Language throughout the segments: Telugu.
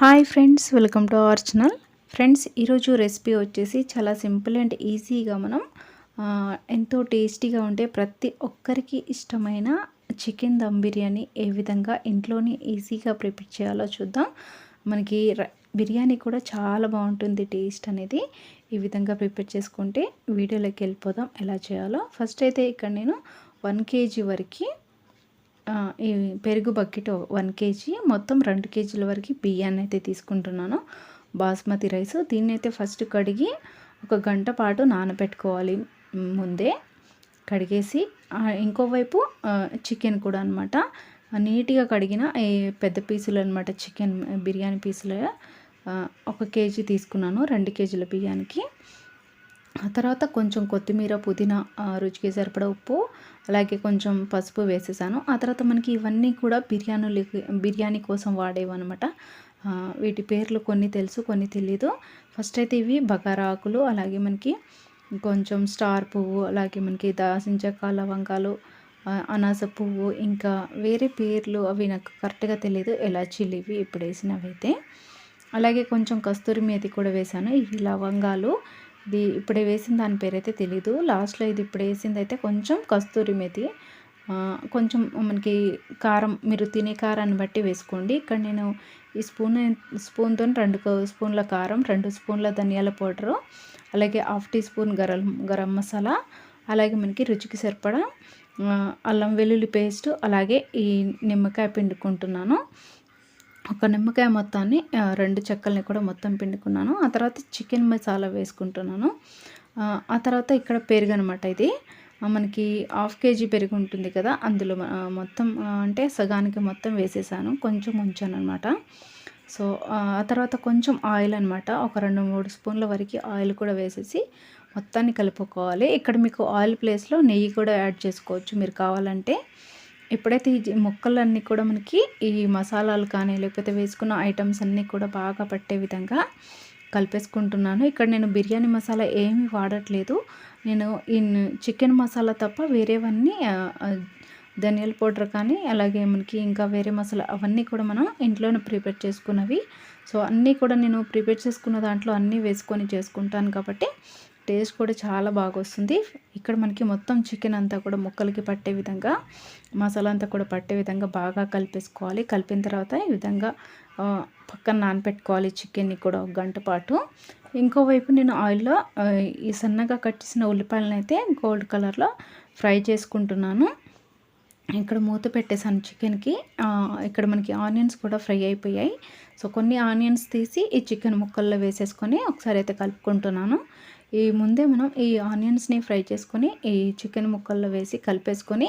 Hi friends welcome to our channel. Friends ఈరోజు రెసిపీ వచ్చేసి చాలా సింపుల్ అండ్ ఈజీగా మనం ఎంతో టేస్టీగా ఉంటే ప్రతి ఒక్కరికి ఇష్టమైన చికెన్ దమ్ బిర్యానీ ఏ విధంగా ఇంట్లోనే ఈజీగా ప్రిపేర్ చేయాలో చూద్దాం. మనకి బిర్యానీ కూడా చాలా బాగుంటుంది టేస్ట్ అనేది. ఈ విధంగా ప్రిపేర్ చేసుకుంటే వీడియోలోకి వెళ్ళిపోదాం. ఎలా చేయాలో. ఫస్ట్ అయితే ఇక్కడ నేను వన్ కేజీ వరకు ఈ పెరుగు బకెట్ వన్ కేజీ మొత్తం రెండు కేజీల వరకు బియ్యాన్ని అయితే తీసుకుంటున్నాను. బాస్మతి రైస్. దీన్ని అయితే ఫస్ట్ కడిగి ఒక గంట పాటు నానబెట్టుకోవాలి ముందే. కడిగేసి ఇంకోవైపు చికెన్ కూడా అనమాట నీట్గా కడిగిన పెద్ద పీసులు అనమాట చికెన్ బిర్యానీ పీసులు. ఒక కేజీ తీసుకున్నాను రెండు కేజీల బియ్యానికి. ఆ తర్వాత కొంచెం కొత్తిమీర పుదీనా రుచికి సరిపడ ఉప్పు అలాగే కొంచెం పసుపు వేసేసాను. ఆ తర్వాత మనకి ఇవన్నీ కూడా బిర్యానీ బిర్యానీ కోసం వాడేవన్నమాట. వీటి పేర్లు కొన్ని తెలుసు కొన్ని తెలీదు. ఫస్ట్ అయితే ఇవి బగారాకులు అలాగే మనకి కొంచెం స్టార్ పువ్వు అలాగే మనకి దాసించక లవంగాలు అనాస పువ్వు ఇంకా వేరే పేర్లు అవి నాకు కరెక్ట్గా తెలియదు ఎలాచీలు ఇవి ఇప్పుడు వేసినవి అయితే అలాగే కొంచెం కస్తూరి మేతి కూడా వేసాను. ఇవి లవంగాలు ఇది ఇప్పుడే వేసిన దాని పేరైతే తెలీదు. లాస్ట్లో ఇది ఇప్పుడు వేసింది అయితే కొంచెం కస్తూరి మెతి. కొంచెం మనకి కారం మీరు తినే కారాన్ని బట్టి వేసుకోండి. ఇక్కడ నేను ఈ స్పూన్ స్పూన్తో రెండు స్పూన్ల కారం రెండు స్పూన్ల ధనియాల పౌడరు అలాగే half teaspoon garam garam masala అలాగే మనకి రుచికి సరిపడా అల్లం వెల్లుల్లి పేస్ట్ అలాగే ఈ నిమ్మకాయ పిండుకుంటున్నాను. ఒక నిమ్మకాయ మొత్తాన్ని రెండు చెక్కల్ని కూడా మొత్తం పిండుకున్నాను. ఆ తర్వాత చికెన్ మసాలా వేసుకుంటున్నాను. ఆ తర్వాత ఇక్కడ పెరుగు అనమాట ఇది. మనకి హాఫ్ కేజీ పెరుగు ఉంటుంది కదా అందులో మొత్తం అంటే సగానికి మొత్తం వేసేసాను. కొంచెం ఉంచాను అనమాట సో ఆ తర్వాత కొంచెం ఆయిల్ అనమాట ఒక రెండు మూడు స్పూన్ల వరకు ఆయిల్ కూడా వేసేసి మొత్తాన్ని కలుపుకోవాలి. ఇక్కడ మీకు ఆయిల్ ప్లేస్లో నెయ్యి కూడా యాడ్ చేసుకోవచ్చు. మీరు కావాలంటే ఎప్పుడైతే ఈ ముక్కలన్నీ కూడా మనకి ఈ మసాలాలు కానీ లేకపోతే వేసుకున్న ఐటమ్స్ అన్నీ కూడా బాగా పట్టే విధంగా కలిపేసుకుంటున్నాను. ఇక్కడ నేను బిర్యానీ మసాలా ఏమీ వాడట్లేదు. నేను ఈ చికెన్ మసాలా తప్ప వేరేవన్నీ ధనియాల పౌడర్ కానీ అలాగే మనకి ఇంకా వేరే మసాలా అవన్నీ కూడా మనం ఇంట్లోనే ప్రిపేర్ చేసుకున్నవి. సో అన్నీ కూడా నేను ప్రిపేర్ చేసుకున్న దాంట్లో అన్నీ వేసుకొని చేసుకుంటాను కాబట్టి టేస్ట్ కూడా చాలా బాగా వస్తుంది ఇక్కడ మనకి మొత్తం చికెన్ అంతా కూడా ముక్కలకి పట్టే విధంగా మసాలా అంతా కూడా పట్టే విధంగా బాగా కలిపేసుకోవాలి. కలిపిన తర్వాత ఈ విధంగా పక్కన నానపెట్టుకోవాలి చికెన్ని కూడా ఒక గంట పాటు. ఇంకోవైపు నేను ఆయిల్లో ఈ సన్నగా కట్ చేసిన ఉల్లిపాయలను అయితే గోల్డ్ కలర్లో ఫ్రై చేసుకుంటున్నాను. ఇక్కడ మూత పెట్టేసాను చికెన్కి. ఇక్కడ మనకి ఆనియన్స్ కూడా ఫ్రై అయిపోయాయి. సో కొన్ని ఆనియన్స్ తీసి ఈ చికెన్ ముక్కల్లో వేసేసుకొని ఒకసారి అయితే కలుపుకుంటున్నాను. ఈ ముందే మనం ఈ ఆనియన్స్ని ఫ్రై చేసుకొని ఈ చికెన్ ముక్కల్లో వేసి కలిపేసుకొని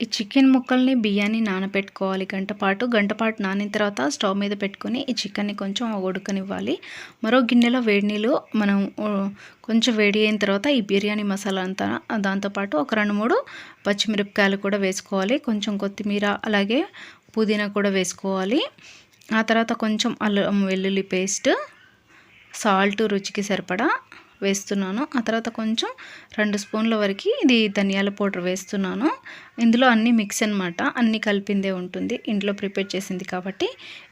ఈ చికెన్ ముక్కల్ని బియ్యాన్ని నానబెట్టుకోవాలి గంట పాటు. గంట పాటు నానిన తర్వాత స్టవ్ మీద పెట్టుకొని ఈ చికెన్ని కొంచెం ఉడకనివ్వాలి. మరో గిన్నెలో వేడి నీళ్ళు మనం కొంచెం వేడి అయిన తర్వాత ఈ బిర్యానీ మసాలా అంతా దాంతోపాటు ఒక రెండు మూడు పచ్చిమిరపకాయలు కూడా వేసుకోవాలి. కొంచెం కొత్తిమీర అలాగే పుదీనా కూడా వేసుకోవాలి. ఆ తర్వాత కొంచెం అల్లం వెల్లుల్లి పేస్ట్ సాల్ట్ రుచికి సరిపడా వేస్తున్నాను. ఆ తర్వాత కొంచెం రెండు స్పూన్ల వరకు ఇది ధనియాల పౌడర్ వేస్తున్నాను. ఇందులో అన్నీ మిక్స్ అనమాట అన్నీ కలిపిందే ఉంటుంది. ఇంట్లో ప్రిపేర్ చేసింది కాబట్టి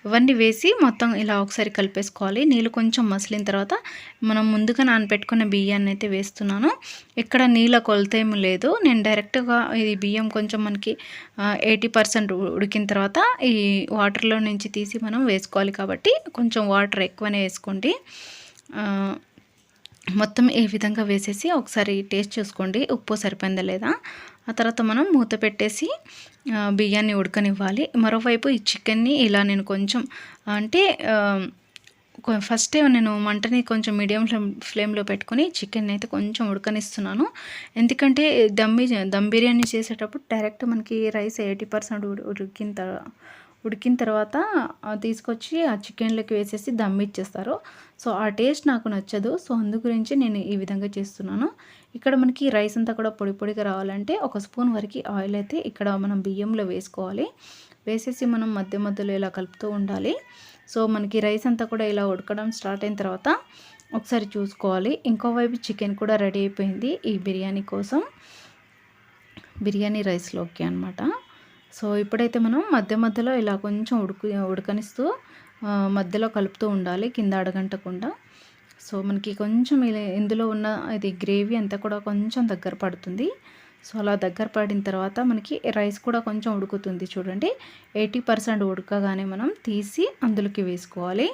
ఇవన్నీ వేసి మొత్తం ఇలా ఒకసారి కలిపేసుకోవాలి. నీళ్ళు కొంచెం మసిలిన తర్వాత మనం ముందుగా నానపెట్టుకున్న బియ్యాన్ని అయితే వేస్తున్నాను. ఇక్కడ నీళ్ళ కొలత ఏమి లేదు. నేను డైరెక్ట్గా ఇది బియ్యం కొంచెం మనకి ఎయిటీ పర్సెంట్ ఉడికిన తర్వాత ఈ వాటర్లో నుంచి తీసి మనం వేసుకోవాలి కాబట్టి కొంచెం వాటర్ ఎక్కువనే వేసుకోండి. మొత్తం ఈ విధంగా వేసేసి ఒకసారి టేస్ట్ చూసుకోండి. ఉప్పు సరిపోయిందా లేదా? ఆ తర్వాత మనం మూత పెట్టేసి బియ్యాన్ని ఉడకనివ్వాలి. మరోవైపు ఈ చికెన్ని ఇలా నేను కొంచెం అంటే ఫస్ట్ నేను మంటని కొంచెం మీడియం ఫ్లేమ్ ఫ్లేమ్లో పెట్టుకొని చికెన్ అయితే కొంచెం ఉడకనిస్తున్నాను. ఎందుకంటే దమ్ దమ్ బిర్యానీ చేసేటప్పుడు డైరెక్ట్ మనకి రైస్ ఎయిటీ పర్సెంట్ ఉడికిన ఉడికిన తర్వాత తీసుకొచ్చి ఆ చికెన్లోకి వేసేసి దమ్ ఇచ్చేస్తారు. సో ఆ టేస్ట్ నాకు నచ్చదు. సో అందు గురించి నేను ఈ విధంగా చేస్తున్నాను. ఇక్కడ మనకి రైస్ అంతా కూడా పొడి పొడిగా రావాలంటే ఒక స్పూన్ వరకు ఆయిల్ అయితే ఇక్కడ మనం బియ్యంలో వేసుకోవాలి. వేసేసి మనం మధ్య మధ్యలో ఇలా కలుపుతూ ఉండాలి. సో మనకి రైస్ అంతా కూడా ఇలా ఉడకడం స్టార్ట్ అయిన తర్వాత ఒకసారి చూసుకోవాలి. ఇంకోవైపు చికెన్ కూడా రెడీ అయిపోయింది ఈ బిర్యానీ కోసం. బిర్యానీ రైస్లోకి అనమాట సో ఇప్పుడైతే మనం మధ్య మధ్యలో ఇలా కొంచెం ఉడుకు ఉడకనిస్తూ మధ్యలో కలుపుతూ ఉండాలి కింద అడగంటకుండా. సో మనకి కొంచెం ఇందులో ఉన్న ఇది గ్రేవీ అంతా కూడా కొంచెం దగ్గర పడుతుంది. సో అలా దగ్గర పడిన తర్వాత మనకి రైస్ కూడా కొంచెం ఉడుకుతుంది చూడండి. ఎయిటీ పర్సెంట్ ఉడకగానే మనం తీసి అందులోకి వేసుకోవాలి.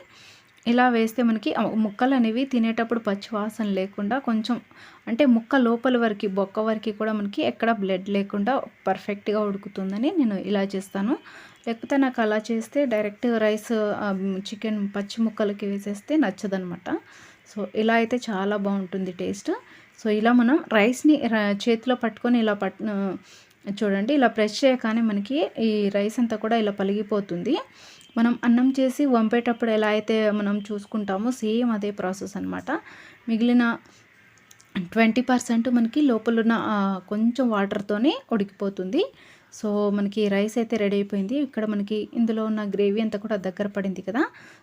ఇలా వేస్తే మనకి ముక్కలు అనేవి తినేటప్పుడు పచ్చి వాసన లేకుండా కొంచెం అంటే ముక్క లోపల వరకు బొక్క వరకు కూడా మనకి ఎక్కడ బ్లడ్ లేకుండా పర్ఫెక్ట్గా ఉడుకుతుందని నేను ఇలా చేస్తాను. లేకపోతే నాకు అలా చేస్తే డైరెక్ట్ రైస్ చికెన్ పచ్చి ముక్కలకి వేసేస్తే నచ్చదనమాట. సో ఇలా అయితే చాలా బాగుంటుంది టేస్ట్. సో ఇలా మనం రైస్ని చేతిలో పట్టుకొని ఇలా పట్ చూడండి ఇలా ప్రెస్ చేయగానే మనకి ఈ రైస్ అంతా కూడా ఇలా పలిగిపోతుంది. మనం అన్నం చేసి వంపేటప్పుడు ఎలా అయితే మనం చూసుకుంటామో సేమ్ అదే ప్రాసెస్ అనమాట మిగిలిన ట్వంటీ పర్సెంట్ మనకి లోపల ఉన్న కొంచెం వాటర్తోనే ఉడికిపోతుంది. సో మనకి రైస్ అయితే రెడీ అయిపోయింది. ఇక్కడ మనకి ఇందులో ఉన్న గ్రేవీ అంతా కూడా దగ్గర పడింది కదా.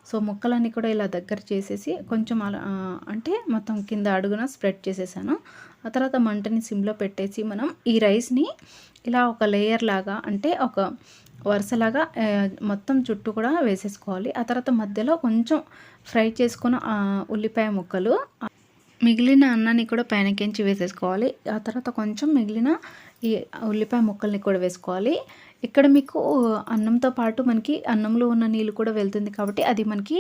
సో ముక్కలన్నీ కూడా ఇలా దగ్గర చేసేసి కొంచెం అలా అంటే మొత్తం కింద అడుగున స్ప్రెడ్ చేసేసాను. ఆ తర్వాత మంటని సిమ్లో పెట్టేసి మనం ఈ రైస్ని ఇలా ఒక లేయర్ లాగా అంటే ఒక వరుసలాగా మొత్తం చుట్టూ కూడా వేసేసుకోవాలి. ఆ తర్వాత మధ్యలో కొంచెం ఫ్రై చేసుకున్న ఉల్లిపాయ ముక్కలు మిగిలిన అన్నాన్ని కూడా పైనకించి వేసేసుకోవాలి. ఆ తర్వాత కొంచెం మిగిలిన ఈ ఉల్లిపాయ ముక్కల్ని కూడా వేసుకోవాలి. ఇక్కడ మీకు అన్నంతో పాటు మనకి అన్నంలో ఉన్న నీళ్ళు కూడా వెళ్తుంది కాబట్టి అది మనకి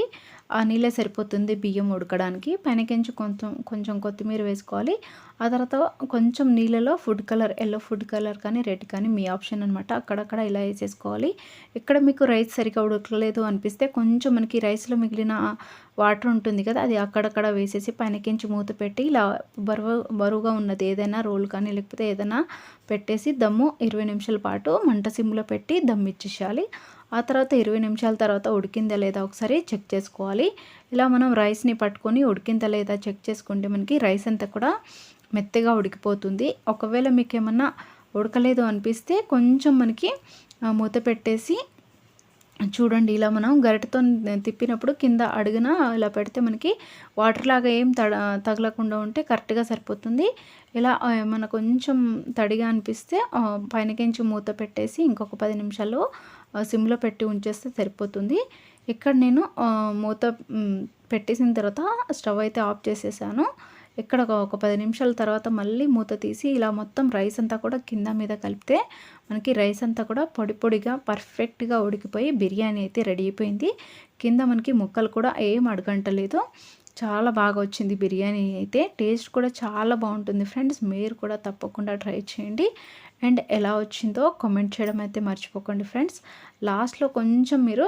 ఆ నీళ్ళే సరిపోతుంది బియ్యం ఉడకడానికి. పైనకించి కొంచెం కొంచెం కొత్తిమీర వేసుకోవాలి. ఆ తర్వాత కొంచెం నీళ్ళలో food colour yellow food colour కానీ రెడ్ కానీ మీ ఆప్షన్ అనమాట అక్కడక్కడ ఇలా వేసేసుకోవాలి. ఇక్కడ మీకు రైస్ సరిగా ఉడకలేదు అనిపిస్తే కొంచెం మనకి రైస్లో మిగిలిన వాటర్ ఉంటుంది కదా అది అక్కడక్కడ వేసేసి పైనకించి మూత పెట్టి ఇలా బరువు బరువుగా ఉన్నది ఏదైనా రోల్ కానీ లేకపోతే ఏదైనా పెట్టేసి దమ్ము ఇరవై నిమిషాల పాటు మంట సిమ్ సిమ్లో పెట్టి దమ్ ఇచ్చేసేయాలి. ఆ తర్వాత ఇరవై నిమిషాల తర్వాత ఉడికిందా లేదా ఒకసారి చెక్ చేసుకోవాలి. ఇలా మనం రైస్ని పట్టుకొని ఉడికిందా లేదా చెక్ చేసుకుంటే మనకి రైస్ అంతా కూడా మెత్తగా ఉడికిపోతుంది. ఒకవేళ మీకు ఏమన్నా ఉడకలేదు అనిపిస్తే కొంచెం మనకి మూత పెట్టేసి చూడండి ఇలా మనం గరిటతో తిప్పినప్పుడు కింద అడుగున ఇలా పెడితే మనకి వాటర్ లాగా ఏం తడ తగలకుండా ఉంటే కరెక్ట్గా సరిపోతుంది. ఇలా మన కొంచెం తడిగా అనిపిస్తే పైనకించి మూత పెట్టేసి ఇంకొక పది నిమిషాలు సిమ్లో పెట్టి ఉంచేస్తే సరిపోతుంది. ఇక్కడ నేను మూత పెట్టేసిన తర్వాత స్టవ్ అయితే ఆఫ్ చేసేసాను. ఇక్కడ ఒక- పది నిమిషాల తర్వాత మళ్ళీ మూత తీసి ఇలా మొత్తం రైస్ అంతా కూడా కింద మీద కలిపితే మనకి రైస్ అంతా కూడా పొడి పొడిగా పర్ఫెక్ట్గా ఉడికిపోయి బిర్యానీ అయితే రెడీ అయిపోయింది. కింద మనకి ముక్కలు కూడా ఏం అడగంటలేదు. చాలా బాగా వచ్చింది బిర్యానీ అయితే. టేస్ట్ కూడా చాలా బాగుంటుంది. ఫ్రెండ్స్ మీరు కూడా తప్పకుండా ట్రై చేయండి. అండ్ ఎలా వచ్చిందో కామెంట్ చేయడం అయితే మర్చిపోకండి ఫ్రెండ్స్ లాస్ట్లో కొంచెం మీరు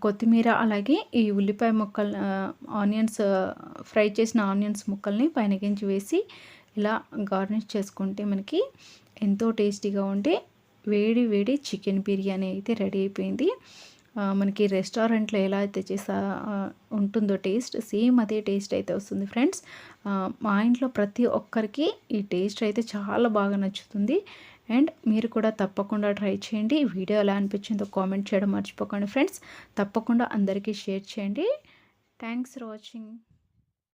కొత్తిమీర అలాగే ఈ ఉల్లిపాయ ముక్కలు ఆనియన్స్ ఫ్రై చేసిన ఆనియన్స్ ముక్కల్ని పైనగించి వేసి ఇలా గార్నిష్ చేసుకుంటే మనకి ఎంతో టేస్టీగా ఉండే వేడి వేడి చికెన్ బిర్యానీ అయితే రెడీ అయిపోయింది. మనకి రెస్టారెంట్లో ఎలా అయితే చేసా ఉంటుందో టేస్ట్ సేమ్ అదే టేస్ట్ అయితే వస్తుంది ఫ్రెండ్స్. మా ఇంట్లో ప్రతి ఒక్కరికి ఈ టేస్ట్ అయితే చాలా బాగా నచ్చుతుంది. అండ్ మీరు కూడా తప్పకుండా ట్రై చేయండి. వీడియో ఎలా అనిపించిందో కామెంట్ చేయడం మర్చిపోకండి ఫ్రెండ్స్. తప్పకుండా అందరికీ షేర్ చేయండి. Thanks for watching.